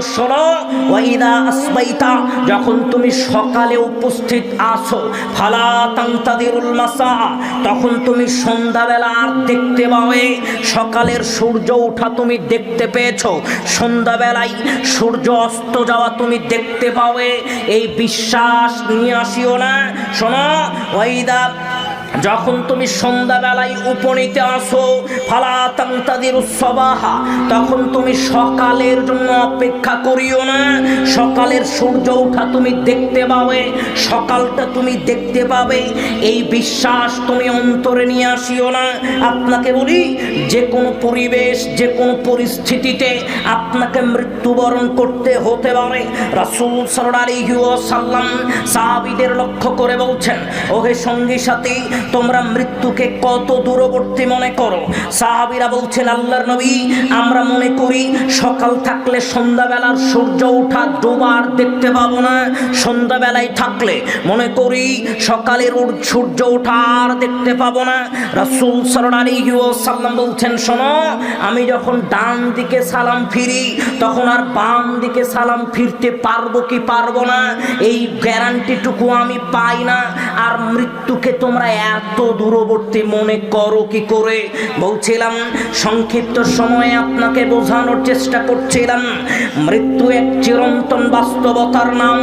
শোনো যখন তুমি সকালে উপস্থিত তখন তুমি আর দেখতে পাবে, সকালের সূর্য ওঠা তুমি দেখতে পেয়েছ, সন্ধ্যাবেলায় সূর্য অস্ত যাওয়া তুমি দেখতে পাবে, এই বিশ্বাস নিয়ে আসিও না, শোনো ওয়াইদা যখন তুমি সন্ধ্যাবেলায় উপনীতে আসো ফালাতাং তাদের সবাহা, তখন তুমি সকালের জন্য অপেক্ষা করিও না। সকালের সূর্য ওঠা তুমি দেখতে পাবে, সকালটা তুমি দেখতে পাবে। এই বিশ্বাস তুমি অন্তরে নিয়ে আসিও না। আপনাকে বলি, যে কোনো পরিবেশ, যে কোনো পরিস্থিতিতে আপনাকে মৃত্যুবরণ করতে হতে পারে। রাসূল সাল্লাল্লাহু সাল্লাম সাহাবীদের লক্ষ্য করে বলছেন, ওহে সঙ্গী সাথী তোমরা মৃত্যুকে কত দূরবর্তী মনে করো? সাহাবিরা বলছেন, আল্লাহর নবী, আমরা মনে করি সকাল থাকলে সন্ধ্যাবেলার সূর্য ওঠা ডোবার দেখতে পাবো না। সন্ধ্যাবেলায় থাকলে মনে করি সকালের সূর্য ওঠা আর দেখতে পাবো না। রাসূল সাল্লাম বলছেন, শোনো, আমি যখন ডান দিকে সালাম ফিরি, তখন আর বাম দিকে সালাম ফিরতে পারব কি পারব না? এই গ্যারান্টিটুকু আমি পাই না। আর মৃত্যুকে তোমরা এত দূরবর্তী মনে করো কি করে? বলছিলাম, সংক্ষিপ্ত সময়ে আপনাকে বোঝানোর চেষ্টা করছিলাম। মৃত্যু এক চিরন্তন বাস্তবতার নাম,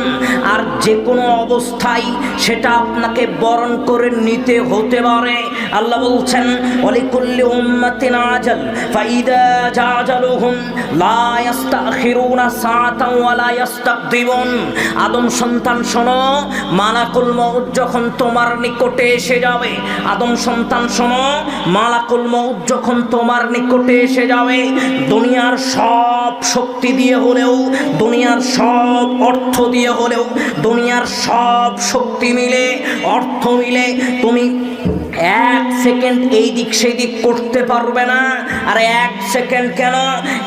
আর যে কোনো অবস্থায় সেটা আপনাকে বরণ করে নিতে হতে পারে। আল্লাহ বলছেন অলিকুল্লি উম্মাতিন আজাল, ফাইদা জাজালুহুম, লা ইস্তাখিরুনা সাআতান ওয়া লা ইস্তাকদিমুন আদম সন্তান শোনো, মালাকুল মউত যখন তোমার নিকটে এসে যাবে আদম সন্তান সম মালাকুল মউত যখন তোমার নিকটে এসে যাবে, দুনিয়ার সব শক্তি দিয়ে হলেও, দুনিয়ার সব অর্থ দিয়ে হলেও, দুনিয়ার সব শক্তি মিলে, অর্থ মিলে তুমি এক সেকেন্ড এই দিক সেই দিক করতে পারবে না। আর এক সেকেন্ড কেন?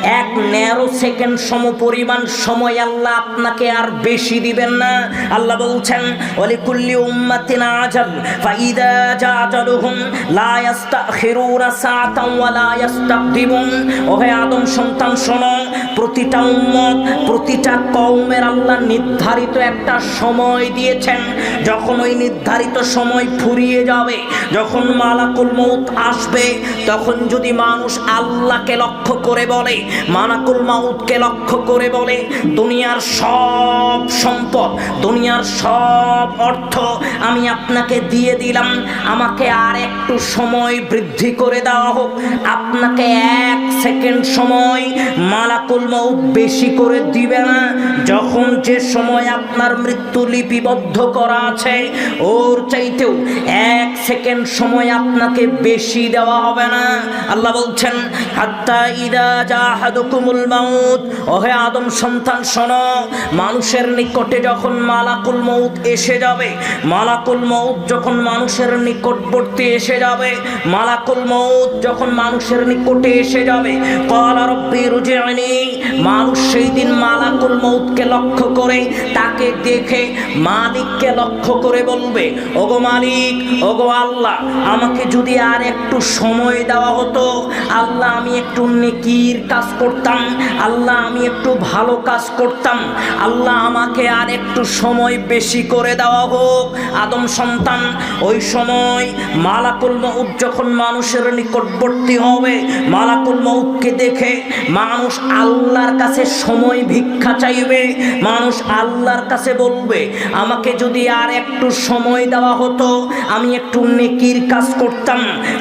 এক ন্যারো সেকেন্ড সম পরিমাণ সময় আল্লাহ আপনাকে আর বেশি দিবেন না। আল্লাহ বলছেন, ওয়ালিকুল্লি উম্মাতিন আজাল, ফাইদা জাজালুহুম, লা ইস্তাখিরুনা সাআতান ওয়া লা ইস্তাকদিমুন ওহে আদম সন্তান, শোনো, প্রতিটা উম্মত, প্রতিটা কওমের আল্লাহ নির্ধারিত একটা সময় দিয়েছেন। যখন ওই নির্ধারিত সময় ফুরিয়ে যাবে যখন মালাকুল মৌত আসবে, তখন যদি মানুষ আল্লাহকে লক্ষ্য করে বলে, মালাকুল মাউতকে লক্ষ্য করে বলে, দুনিয়ার সব সম্পদ, দুনিয়ার সব অর্থ আমি আপনাকে দিয়ে দিলাম, আমাকে আর একটু সময় বৃদ্ধি করে দেওয়া হোক। আপনাকে এক সেকেন্ড সময় মালাকুল মৌত বেশি করে দিবে না। যখন যে সময় আপনার মৃত্যু লিপিবদ্ধ করা আছে, ওর চাইতেও এক সেকেন্ড সময় আপনাকে বেশি দেওয়া হবে না। আল্লাহ বলছেন, হাত্তা ইদা জাহাদুকুমুল মাউত। ওহে আদম সন্তান, শোনো, মানুষের নিকটে যখন মালাকুল মৌত এসে যাবে, মালাকুল মৌত যখন মানুষের নিকটবর্তী এসে যাবে, মালাকুল মৌত যখন মানুষের নিকটে এসে যাবে কলা রব্বি রুজিআনি। মানুষ সেই দিন মালাকুল মৌতকে লক্ষ্য করে তাকে দেখে মালিককে লক্ষ্য করে বলবে, ওগো মালিক, ওগো আল্লাহ আমাকে যদি আর একটু সময় দেওয়া হতো, আল্লাহ আমি একটু নেকির কাজ করতাম, আল্লাহ আমি একটু ভালো কাজ করতাম, আল্লাহ আমাকে আর একটু সময় বেশি করে দেওয়া হোক। আদম সন্তান, ওই সময় মালাকুল মউত যখন মানুষের নিকটবর্তী হবে, মালাকুল মউতকে দেখে মানুষ আল্লাহর কাছে সময় ভিক্ষা চাইবে, মানুষ আল্লাহর কাছে বলবে, আমাকে যদি আর একটু সময় দেওয়া হতো, আমি একটু নেকির কাজ করতাম।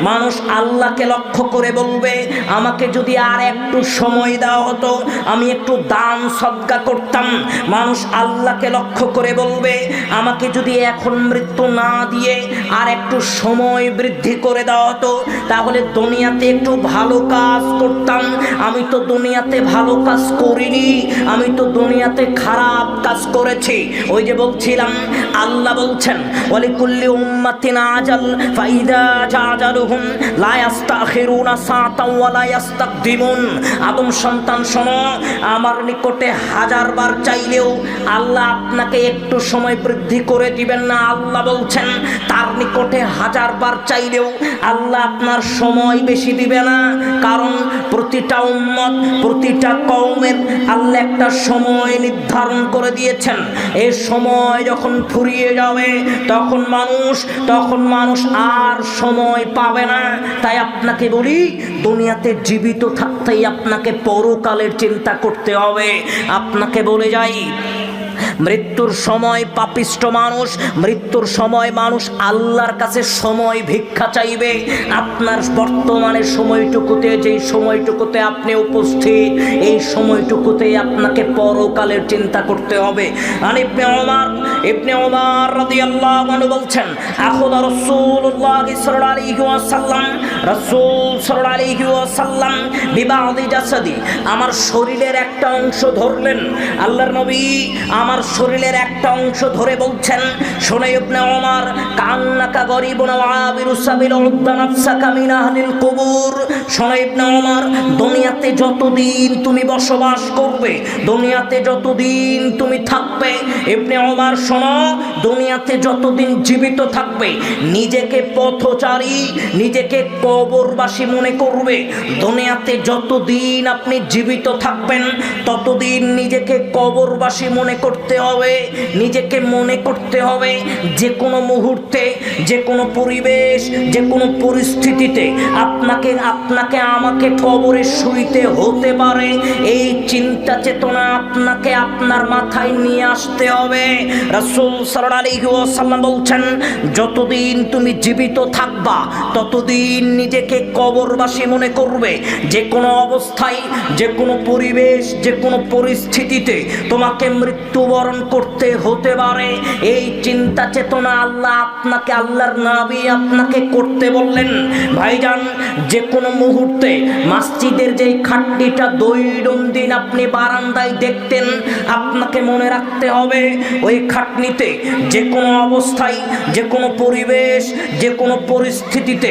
মানুষ আল্লাহকে লক্ষ্য করে বলবে, আমাকে যদি আর একটু সময় দেওয়া হতো, আমি একটু দান সদ্গা করতাম। মানুষ আল্লাহকে লক্ষ্য করে বলবে, আমাকে যদি এখন মৃত্যু না দিয়ে আর একটু সময় বৃদ্ধি করে দেওয়া হতো, তাহলে দুনিয়াতে একটু ভালো কাজ করতাম। আমি তো দুনিয়াতে ভালো কাজ করিনি, আমি তো দুনিয়াতে খারাপ কাজ করেছি। ওই যে বলছিলাম, আল্লাহ বলছেন, ওয়ালিকুল্লি উম্মাতিন আজাল ফাইদা জাজালুহুম, লা ইয়াস্তাখিরুনা সাআতাও ওয়া লা ইয়াস্তাকদিমুন। আদম সন্তান শোনো, আমার নিকটে হাজারবার চাইলেও আল্লাহ আপনাকে একটু সময় বৃদ্ধি করে দিবেন না। আল্লাহ বলছেন নিকটে হাজারবার চাইলেও আল্লাহ আপনার সময় বেশি দিবে না। কারণ প্রতিটা উম্মত, প্রতিটা কওমের আল্লাহ একটা সময় নির্ধারণ করে দিয়েছেন। এই সময় যখন ফুরিয়ে যাবে, তখন মানুষ তখন মানুষ আর সময় পাবে না। তাই আপনাকে বলি, দুনিয়াতে জীবিত থাকতেই আপনাকে পরকালের চিন্তা করতে হবে। আপনাকে বলে যাই মৃত্যুর সময় পাপিষ্ট মানুষ, মৃত্যুর সময় মানুষ আল্লাহর কাছে সময় ভিক্ষা চাইবে। আপনার বর্তমানে সময়টুকুতে, যেই সময়টুকুতে আপনি উপস্থিত, এই সময়টুকুতে আপনাকে পরকালের চিন্তা করতে হবে। আর ইবনে ওমর ইবনে ওমর রাদিয়াল্লাহু আনহু বলছেন, আখুদা রাসূলুল্লাহ সাল্লাল্লাহু আলাইহি ওয়াসাল্লাম, রাসূল সাল্লাল্লাহু আলাইহি ওয়াসাল্লাম বিবাদি জাসাদি, আমার শরীরের একটা অংশ ধরলেন। আল্লাহর নবী আমার শরীরের একটা অংশ ধরে বলছেন, শোনে ইবনে ওমর, কান্নাকা গরিবুন ওয়া আবিরু সাবিল উদ্দা নাফসাকা আহলিল কুবুর। শোনে ইবনে ওমর, দুনিয়াতে যতদিন তুমি বসবাস করবে, দুনিয়াতে যতদিন তুমি থাকবে, ইবনে ওমর শোনো দুনিয়াতে যতদিন জীবিত থাকবে, নিজেকে পথচারী, নিজেকে কবরবাসী মনে করবে। দুনিয়াতে যতদিন আপনি জীবিত থাকবেন, ততদিন নিজেকে কবরবাসী মনে করতে হবে, নিজেকে মনে করতে হবে যে কোনো মুহূর্তে, যে কোনো পরিবেশ, যে কোনো পরিস্থিতিতে আপনাকে আপনাকে আমাকে কবরে শুইতে হতে পারে। এই চিন্তা চেতনা আপনাকে আপনার মাথায় নিয়ে আসতে হবে। রাসূল সাল্লাল্লাহু ওয়াসাল্লাম বলছেন, যতদিন তুমি জীবিত থাকবা, ততদিন নিজেকে কবরবাসী মনে করবে। যে কোনো অবস্থায়, যে কোনো পরিবেশ, যে কোনো পরিস্থিতিতে তোমাকে মৃত্যুবরণ করতে হতে পারে। এই চিন্তা চেতনা আল্লাহ আপনাকে, আল্লাহর নাবি আপনাকে করতে বললেন। ভাইজান, যে কোনো মুহূর্তে মসজিদের যেই খাটনিটা দৈনন্দিন আপনি বারান্দায় দেখতেন, আপনাকে মনে রাখতে হবে, ওই খাটনিতে যে কোনো অবস্থায় যে কোনো পরিবেশ যে কোনো পরিস্থিতিতে